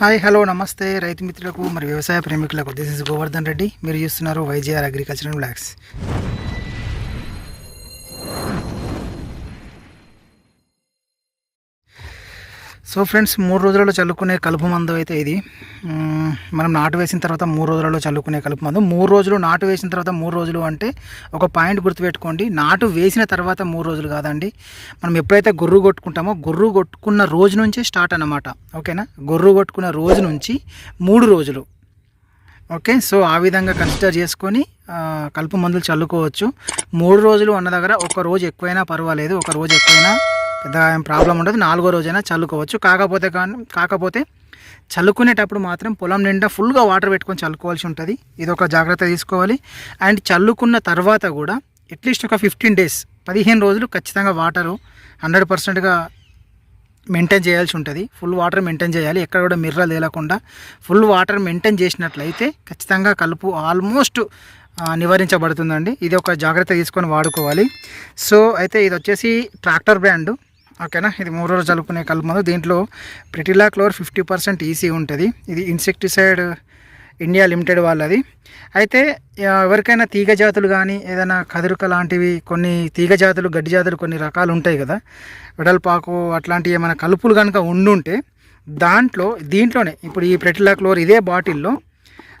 Hi hello నమస్తే రైతు మిత్రులకు మరియు వ్యవసాయ ప్రేమికులకు దిస్ ఇస్ గోవర్ధన్ రెడ్డి. మీరు చూస్తున్నారు YGR agriculture blogs so friends మూడు రోజులలో చల్లుకునే కలుపు మందు అయితే ఇది. మనం నాటు వేసిన తర్వాత మూడు రోజులలో చల్లుకునే కలుపు మందు. మూడు రోజులు నాటు వేసిన తర్వాత మూడు రోజులు అంటే ఒక పాయింట్ గుర్తుపెట్టుకోండి. నాటు వేసిన తర్వాత మూడు రోజులు కాదండి. మనం ఎప్పుడైతే గొర్రు కొట్టుకుంటామో గొర్రు కొట్టుకున్న రోజు నుంచే స్టార్ట్ అనమాట ఓకేనా? గొర్రు కొట్టుకున్న రోజు నుంచి మూడు రోజులు. ఓకే? సో ఆ విధంగా కన్సిడర్ చేసుకొని కలుపు మందులు చల్లుకోవచ్చు. మూడు రోజులు అన్న దగ్గర ఒక రోజు ఎక్కువైనా పర్వాలేదు. ఒక రోజు ఎక్కువైనా పెద్ద ఏం ప్రాబ్లం ఉండదు. నాలుగో రోజైనా చల్లుకోవచ్చు. కాకపోతే కానీ కాకపోతే చల్లుకునేటప్పుడు మాత్రం పొలం నిండా ఫుల్గా వాటర్ పెట్టుకొని చల్లుకోవాల్సి ఉంటుంది. ఇది ఒక జాగ్రత్త తీసుకోవాలి. అండ్ చల్లుకున్న తర్వాత కూడా అట్లీస్ట్ ఒక ఫిఫ్టీన్ డేస్ పదిహేను రోజులు ఖచ్చితంగా వాటరు హండ్రెడ్ పర్సెంట్గా మెయింటైన్ చేయాల్సి ఉంటుంది. ఫుల్ వాటర్ మెయింటైన్ చేయాలి. ఎక్కడ కూడా మిర్రలు తేలకుండా ఫుల్ వాటర్ మెయింటైన్ చేసినట్లయితే ఖచ్చితంగా కలుపు ఆల్మోస్ట్ నివారించబడుతుందండి. ఇది ఒక జాగ్రత్త తీసుకొని వాడుకోవాలి. సో అయితే ఇది వచ్చేసి ట్రాక్టర్ బ్రాండ్. ఓకేనా? ఇది మూడు రోజులు చల్లుకునే కలుపు మందు. దీంట్లో pretilachlor fifty percent EC ఉంటుంది. ఇది ఇన్సెక్టిసైడ్ ఇండియా లిమిటెడ్ వాళ్ళది. అయితే ఎవరికైనా తీగ జాతులు కానీ ఏదైనా కదురుక లాంటివి కొన్ని తీగ జాతులు గడ్డి జాతులు కొన్ని రకాలు ఉంటాయి కదా. వెడల్పాకు అట్లాంటివి ఏమైనా కలుపులు కనుక ఉండుంటే దాంట్లో దీంట్లోనే ఇప్పుడు ఈ ప్రెటిలా క్లోర్ ఇదే బాటిల్లో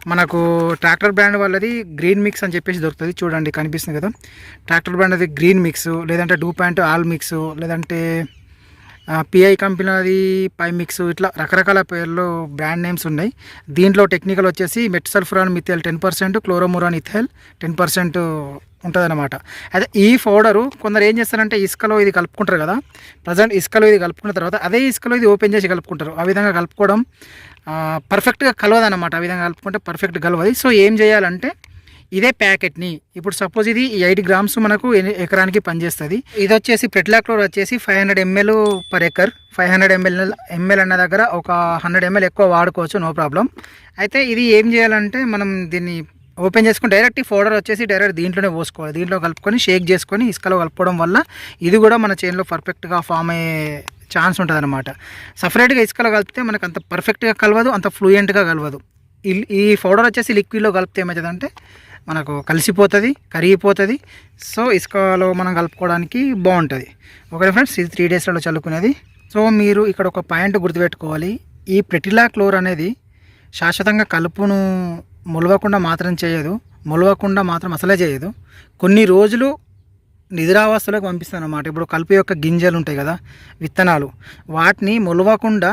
మనకు ట్రాక్టర్ బ్రాండ్ వాళ్ళది గ్రీన్ మిక్స్ అని చెప్పేసి దొరుకుతుంది. చూడండి కనిపిస్తుంది కదా. ట్రాక్టర్ బ్రాండ్ అది గ్రీన్ మిక్స్ లేదంటే డూ ప్యాంట్ ఆల్ మిక్స్ లేదంటే పిఐ కంపెనీది పై మిక్స్ ఇట్లా రకరకాల పేర్లు బ్రాండ్ నేమ్స్ ఉన్నాయి. దీంట్లో టెక్నికల్ వచ్చేసి metsulfuron methyl ten percent chlorimuron ethyl ten percent ఉంటుందన్నమాట. అయితే ఈ పౌడరు కొందరు ఏం చేస్తారంటే ఇసుకలో ఇది కలుపుకుంటారు కదా ప్రజెంట్ ఇసుకలో ఇది కలుపుకున్న తర్వాత అదే ఇసుకలో ఇది ఓపెన్ చేసి కలుపుకుంటారు. ఆ విధంగా కలుపుకోవడం పర్ఫెక్ట్గా కలవదన్నమాట. ఆ విధంగా కలుపుకుంటే పర్ఫెక్ట్ కలవది. సో ఏం చేయాలంటే ఇదే ప్యాకెట్ని. ఇప్పుడు సపోజ్ ఇది ఎయిట్ గ్రామ్స్ మనకు ఎకరానికి పనిచేస్తుంది. ఇది వచ్చేసి ప్రెట్లాక్లోర్ వచ్చేసి five hundred ML per acre. Five hundred ML ML అన్న దగ్గర ఒక హండ్రెడ్ ఎంఎల్ ఎక్కువ వాడుకోవచ్చు నో ప్రాబ్లం. అయితే ఇది ఏం చేయాలంటే మనం దీన్ని ఓపెన్ చేసుకుని డైరెక్ట్ ఈ వచ్చేసి డైరెక్ట్ దీంట్లోనే పోసుకోవాలి. దీంట్లో కలుపుకొని షేక్ చేసుకొని ఇసుకలో కలుపుకోవడం వల్ల ఇది కూడా మన చైన్లో పర్ఫెక్ట్గా ఫామ్ అయ్యే ఛాన్స్ ఉంటుంది అనమాట సపరేట్గా ఇసుకలో కలిపితే మనకు అంత పర్ఫెక్ట్గా కలవదు అంత ఫ్లూయెంట్గా కలవదు. ఈ- ఈ పౌడర్ వచ్చేసి లిక్విడ్లో కలిపితే ఏమవుతుందంటే మనకు కలిసిపోతుంది కరిగిపోతుంది. సో ఇసుకలో మనం కలుపుకోవడానికి బాగుంటుంది. ఓకే ఫ్రెండ్స్ ఇది త్రీ డేస్లలో చల్లుకునేది. సో మీరు ఇక్కడ ఒక పాయింట్ గుర్తుపెట్టుకోవాలి. ఈ ప్రెటిలా క్లోర్ అనేది శాశ్వతంగా కలుపును మొలవకుండా మాత్రం చేయదు. మొలవకుండా మాత్రం అసలే చేయదు. కొన్ని రోజులు నిద్రావస్థలోకి పంపిస్తాను అన్నమాట ఇప్పుడు కలుపు యొక్క గింజలు ఉంటాయి కదా విత్తనాలు. వాటిని మొలవకుండా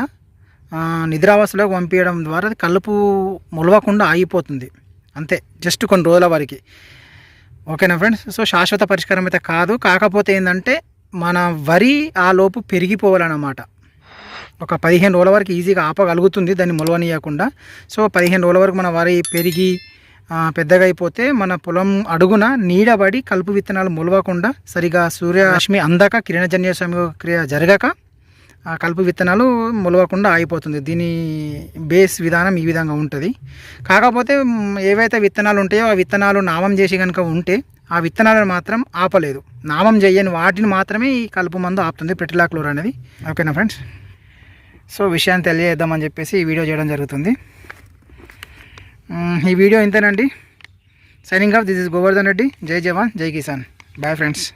నిద్రావస్థలోకి పంపించడం ద్వారా అది కలుపు మొలవకుండా ఆగిపోతుంది. అంతే జస్ట్ కొన్ని రోజుల వరకు. ఓకేనా ఫ్రెండ్స్ సో శాశ్వత పరిష్కారం అయితే కాదు. కాకపోతే ఏంటంటే మన వరి ఆ లోపు పెరిగిపోవాలన్నమాట. ఒక పదిహేను రోజుల వరకు ఈజీగా ఆపగలుగుతుంది దాన్ని మొలవనీయకుండా. సో పదిహేను రోజుల వరకు మన వరి పెరిగి పెద్దగా అయిపోతే మన పొలం అడుగున నీడబడి కలుపు విత్తనాలు మొలవకుండా సరిగా సూర్యరశ్మి అందక కిరణజన్య క్రియ జరగక కలుపు విత్తనాలు మొలవకుండా ఆగిపోతుంది. దీని బేస్ విధానం ఈ విధంగా ఉంటుంది. కాకపోతే ఏవైతే విత్తనాలు ఉంటాయో ఆ విత్తనాలు నామం చేసి కనుక ఉంటే ఆ విత్తనాలను మాత్రం ఆపలేదు. నామం చేయని వాటిని మాత్రమే ఈ కలుపు మందు ఆపుతుంది ప్రెటిలాక్లోర్ అనేది. ఓకేనా ఫ్రెండ్స్? సో విషయాన్ని తెలియజేద్దామని చెప్పేసి ఈ వీడియో చేయడం జరుగుతుంది. ఈ వీడియో ఇంతేనండి. Signing off this is Govardhan Reddy జై జవాన్ జై కిసాన్ బాయ్ ఫ్రెండ్స్